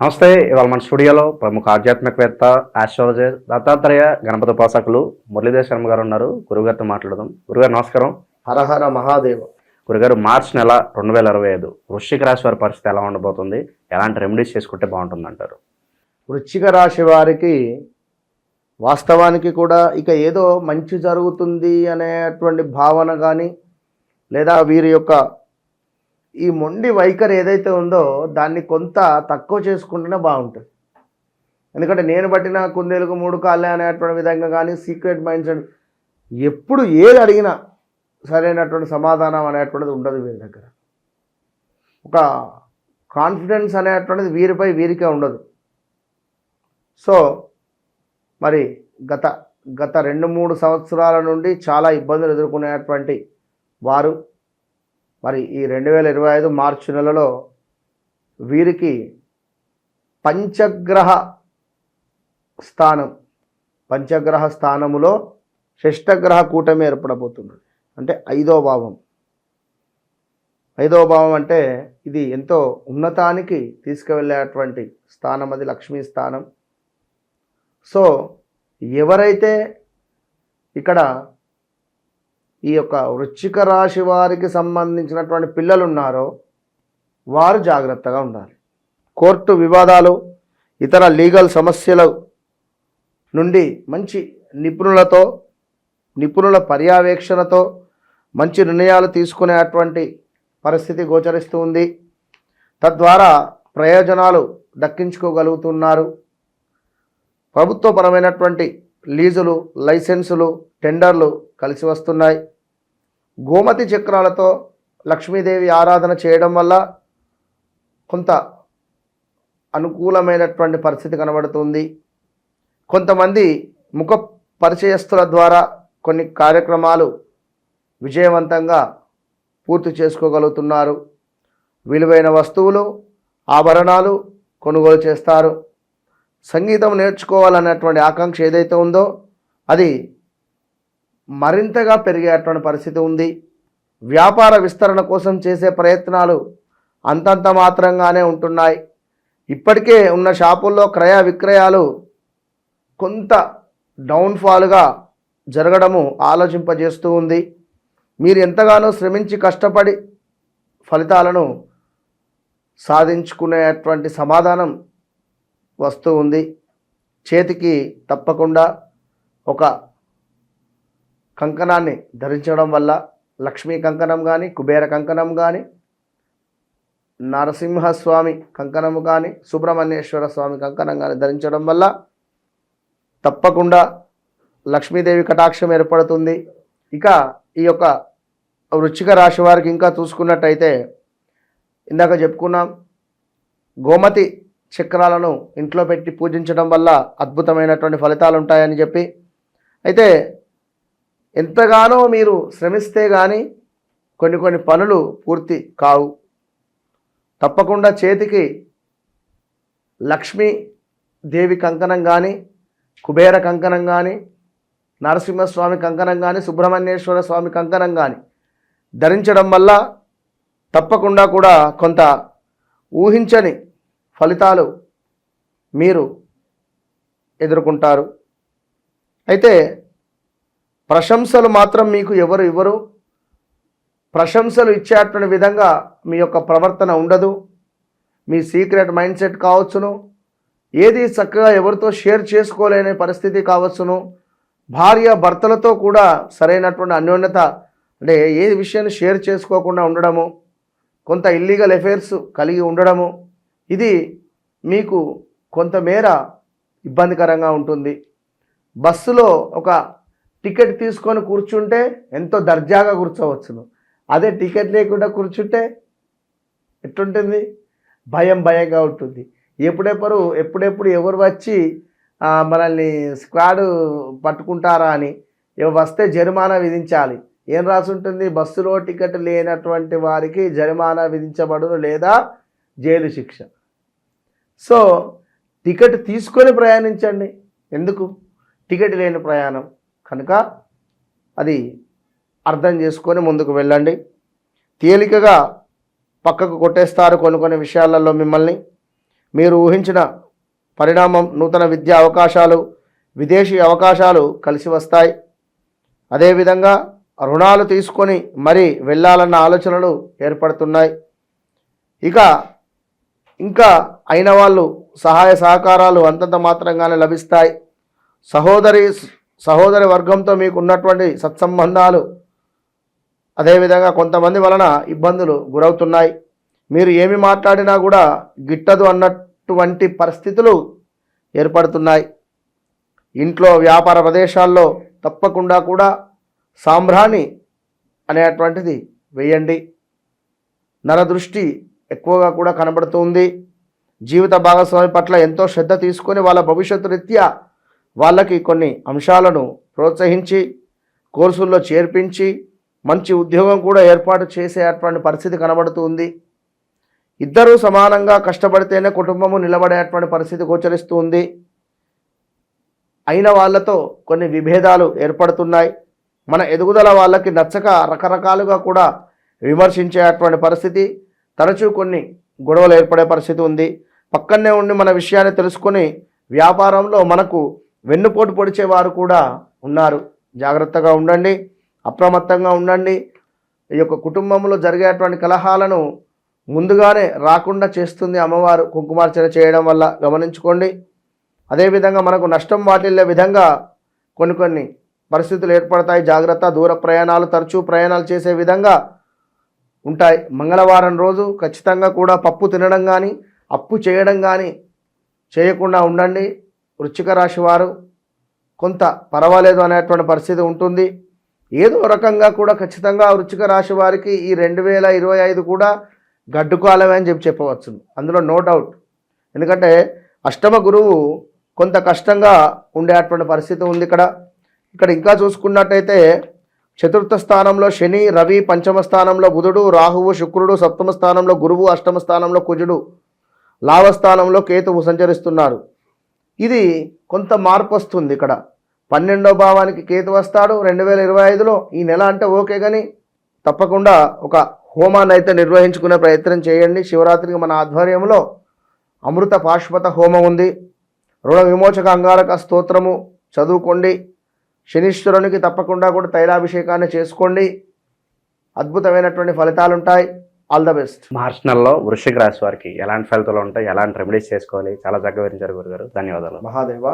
నమస్తే ఇవాళ మన స్టూడియోలో ప్రముఖ ఆధ్యాత్మికవేత్త ఆస్ట్రాలజర్ దత్తాత్రేయ గణపతి ఉపాసకులు మురళీధర్ శర్మ గారు ఉన్నారు. గురుగారితో మాట్లాడదాం. గురుగారు నమస్కారం. హరహర మహాదేవ. గురుగారు మార్చ్ నెల రెండు వేల ఇరవై ఐదు వృశ్చిక రాశి వారి పరిస్థితి ఎలా ఉండబోతుంది? ఎలాంటి రెమెడీస్ చేసుకుంటే బాగుంటుంది అంటారు వృశ్చిక రాశి వారికి వాస్తవానికి కూడా ఇక ఏదో మంచి జరుగుతుంది అనేటువంటి భావన కానీ లేదా వీరి యొక్క ఈ మొండి వైఖరి ఏదైతే ఉందో దాన్ని కొంత తక్కువ చేసుకుంటేనే బాగుంటుంది. ఎందుకంటే నేను పట్టిన కుందేలకు మూడు కాళ్ళే అనేటువంటి విధంగా కానీ సీక్రెట్ మైండ్ సెట్ ఎప్పుడు ఏది అడిగినా సరైనటువంటి సమాధానం అనేటువంటిది ఉండదు వీరి దగ్గర. ఒక కాన్ఫిడెన్స్ అనేటువంటిది వీరిపై వీరికే ఉండదు. సో మరి గత గత రెండు మూడు సంవత్సరాల నుండి చాలా ఇబ్బందులు ఎదుర్కొనేటువంటి వారు మరి ఈ రెండు వేల ఇరవై ఐదు మార్చి నెలలో వీరికి పంచగ్రహ స్థానం పంచగ్రహ స్థానములో షష్టగ్రహ కూటమి ఏర్పడబోతున్నది. అంటే ఐదో భావం. ఐదో భావం అంటే ఇది ఎంతో ఉన్నతానికి తీసుకువెళ్ళేటువంటి స్థానం అది లక్ష్మీ స్థానం. సో ఎవరైతే ఇక్కడ ఈ యొక్క వృశ్చిక రాశి వారికి సంబంధించినటువంటి పిల్లలు ఉన్నారో వారు జాగ్రత్తగా ఉండాలి. కోర్టు వివాదాలు ఇతర లీగల్ సమస్యల నుండి మంచి నిపుణులతో నిపుణుల పర్యవేక్షణతో మంచి నిర్ణయాలు తీసుకునేటువంటి పరిస్థితి గోచరిస్తూ ఉంది. తద్వారా ప్రయోజనాలు దక్కించుకోగలుగుతున్నారు. ప్రభుత్వపరమైనటువంటి లీజులు లైసెన్సులు టెండర్లు కలిసి వస్తున్నాయి. గోమతి చక్రాలతో లక్ష్మీదేవి ఆరాధన చేయడం వల్ల కొంత అనుకూలమైనటువంటి పరిస్థితి కనబడుతుంది. కొంతమంది ముఖ పరిచయస్తుల ద్వారా కొన్ని కార్యక్రమాలు విజయవంతంగా పూర్తి చేసుకోగలుగుతున్నారు. విలువైన వస్తువులు ఆభరణాలు కొనుగోలు చేస్తారు. సంగీతం నేర్చుకోవాలన్నటువంటి ఆకాంక్ష ఏదైతే ఉందో అది మరింతగా పెరిగేటువంటి పరిస్థితి ఉంది. వ్యాపార విస్తరణ కోసం చేసే ప్రయత్నాలు అంతంత మాత్రంగానే ఉంటున్నాయి. ఇప్పటికే ఉన్న షాపుల్లో క్రయ విక్రయాలు కొంత డౌన్ఫాల్గా జరగడము ఆలోచింపజేస్తూ ఉంది. మీరు ఎంతగానో శ్రమించి కష్టపడి ఫలితాలను సాధించుకునేటువంటి సమాధానం వస్తూ ఉంది. చేతికి తప్పకుండా ఒక కంకణాన్ని ధరించడం వల్ల లక్ష్మీ కంకణం కానీ కుబేర కంకణం కానీ నరసింహస్వామి కంకణము కానీ సుబ్రహ్మణ్యేశ్వర స్వామి కంకణం కానీ ధరించడం వల్ల తప్పకుండా లక్ష్మీదేవి కటాక్షం ఏర్పడుతుంది. ఇక ఈ యొక్క వృచ్చిక రాశి వారికి ఇంకా చూసుకున్నట్టయితే ఇందాక చెప్పుకున్నాం గోమతి చక్రాలను ఇంట్లో పెట్టి పూజించడం వల్ల అద్భుతమైనటువంటి ఫలితాలు ఉంటాయని చెప్పి. అయితే ఎంతగానో మీరు శ్రమిస్తే కానీ కొన్ని కొన్ని పనులు పూర్తి కావు. తప్పకుండా చేతికి లక్ష్మీ దేవి కంకణం కానీ కుబేర కంకణం కానీ నరసింహస్వామి కంకణం కానీ సుబ్రహ్మణ్యేశ్వర స్వామి కంకణం కానీ ధరించడం వల్ల తప్పకుండా కూడా కొంత ఊహించని ఫలితాలు మీరు ఎదుర్కొంటారు. అయితే ప్రశంసలు మాత్రం మీకు ఎవరు ఇవ్వరు. ప్రశంసలు ఇచ్చేటువంటి విధంగా మీ యొక్క ప్రవర్తన ఉండదు. మీ సీక్రెట్ మైండ్ సెట్ కావచ్చును. ఏది చక్కగా ఎవరితో షేర్ చేసుకోలేని పరిస్థితి కావచ్చును. భార్య భర్తలతో కూడా సరైనటువంటి అన్యోన్యత అంటే ఏ విషయాన్ని షేర్ చేసుకోకుండా ఉండడము కొంత ఇల్లీగల్ అఫైర్స్ కలిగి ఉండడము ఇది మీకు కొంతమేర ఇబ్బందికరంగా ఉంటుంది. బస్సులో ఒక టికెట్ తీసుకొని కూర్చుంటే ఎంతో దర్జాగా కూర్చోవచ్చును. అదే టికెట్ లేకుండా కూర్చుంటే ఎట్లుంటుంది? భయం భయంగా ఉంటుంది. ఎప్పుడెప్పుడు ఎప్పుడెప్పుడు ఎవరు వచ్చి మనల్ని స్క్వాడ్ పట్టుకుంటారా అని వస్తే జరిమానా విధించాలి. ఏం రాసి ఉంటుంది బస్సులో టికెట్ లేనటువంటి వారికి జరిమానా విధించబడును లేదా? జైలు శిక్ష. సో టికెట్ తీసుకొని ప్రయాణించండి. ఎందుకు? టికెట్ లేని ప్రయాణం. కనుక అది అర్థం చేసుకొని ముందుకు వెళ్ళండి. తేలికగా పక్కకు కొట్టేస్తారు కొన్ని కొన్ని విషయాలలో మిమ్మల్ని. మీరు ఊహించిన పరిణామం నూతన విద్యా అవకాశాలు విదేశీ అవకాశాలు కలిసి వస్తాయి. అదేవిధంగా రుణాలు తీసుకొని మరి వెళ్ళాలన్న ఆలోచనలు ఏర్పడుతున్నాయి. ఇక ఇంకా అయిన వాళ్ళు సహాయ సహకారాలు అంతంత మాత్రంగానే లభిస్తాయి. సహోదరి సహోదరి వర్గంతో మీకు ఉన్నటువంటి సత్సంబంధాలు అదేవిధంగా కొంతమంది వలన ఇబ్బందులు గురవుతున్నాయి. మీరు ఏమి మాట్లాడినా కూడా గిట్టదు అన్నటువంటి పరిస్థితులు ఏర్పడుతున్నాయి. ఇంట్లో వ్యాపార ప్రదేశాల్లో తప్పకుండా కూడా సాంబ్రాణి అనేటువంటిది వేయండి. నరదృష్టి ఎక్కువగా కూడా కనబడుతుంది. జీవిత భాగస్వామి పట్ల ఎంతో శ్రద్ధ తీసుకొని వాళ్ళ భవిష్యత్తు రీత్యా వాళ్ళకి కొన్ని అంశాలను ప్రోత్సహించి కోర్సుల్లో చేర్పించి మంచి ఉద్యోగం కూడా ఏర్పాటు చేసేటువంటి పరిస్థితి కనబడుతుంది. ఇద్దరూ సమానంగా కష్టపడితేనే కుటుంబము నిలబడేటువంటి పరిస్థితి గోచరిస్తుంది. అయిన వాళ్ళతో కొన్ని విభేదాలు ఏర్పడుతున్నాయి. మన ఎదుగుదల వాళ్ళకి నచ్చక రకరకాలుగా కూడా విమర్శించేటువంటి పరిస్థితి తరచూ కొన్ని గొడవలు ఏర్పడే పరిస్థితి ఉంది. పక్కనే ఉండి మన విషయాన్ని తెలుసుకొని వ్యాపారంలో మనకు వెన్నుపోటు పొడిచేవారు కూడా ఉన్నారు. జాగ్రత్తగా ఉండండి. అప్రమత్తంగా ఉండండి. ఈ యొక్క కుటుంబంలో జరిగేటువంటి కలహాలను ముందుగానే రాకుండా చేస్తుంది అమ్మవారు కుంకుమార్చన చేయడం వల్ల గమనించుకోండి. అదేవిధంగా మనకు నష్టం వాటిల్లే విధంగా కొన్ని కొన్ని పరిస్థితులు ఏర్పడతాయి. జాగ్రత్త దూర ప్రయాణాలు తరచూ ప్రయాణాలు చేసే విధంగా ఉంటాయి. మంగళవారం రోజు ఖచ్చితంగా కూడా పప్పు తినడం కానీ అప్పు చేయడం కానీ చేయకుండా ఉండండి. వృశ్చిక రాశి వారు కొంత పర్వాలేదు అనేటువంటి పరిస్థితి ఉంటుంది. ఏదో రకంగా కూడా ఖచ్చితంగా వృశ్చిక రాశి వారికి ఈ రెండు వేల ఇరవై ఐదు కూడా గడ్డుకాలమే అని చెప్పి చెప్పవచ్చు. అందులో నో డౌట్ ఎందుకంటే అష్టమ గురువు కొంత కష్టంగా ఉండేటువంటి పరిస్థితి ఉంది ఇక్కడ. ఇక్కడ ఇంకా చూసుకున్నట్టయితే చతుర్థ స్థానంలో శని రవి పంచమ స్థానంలో బుధుడు రాహువు శుక్రుడు సప్తమ స్థానంలో గురువు అష్టమ స్థానంలో కుజుడు లాభస్థానంలో కేతువు సంచరిస్తున్నారు. ఇది కొంత మార్పు వస్తుంది ఇక్కడ. పన్నెండో భావానికి కేతు వస్తాడు రెండు వేల ఇరవై ఐదులో. ఈ నెల అంటే ఓకే కానీ తప్పకుండా ఒక హోమాన్ని అయితే నిర్వహించుకునే ప్రయత్నం చేయండి. శివరాత్రికి మన ఆధ్వర్యంలో అమృత పాశ్వత హోమం ఉంది. రుణ విమోచక అంగారక స్తోత్రము చదువుకోండి. శనీశ్వరునికి తప్పకుండా కూడా తైలాభిషేకాన్ని చేసుకోండి. అద్భుతమైనటువంటి ఫలితాలు ఉంటాయి ఆల్ ద బెస్ట్ మార్చి నెలలో వృశ్చిక రాశి వారికి ఎలాంటి ఫలితాలు ఉంటాయి? ఎలాంటి రెమెడీస్ చేసుకోవాలి? చాలా చక్కగా వివరించారు గురుగారు. ధన్యవాదాలు. మహాదేవ.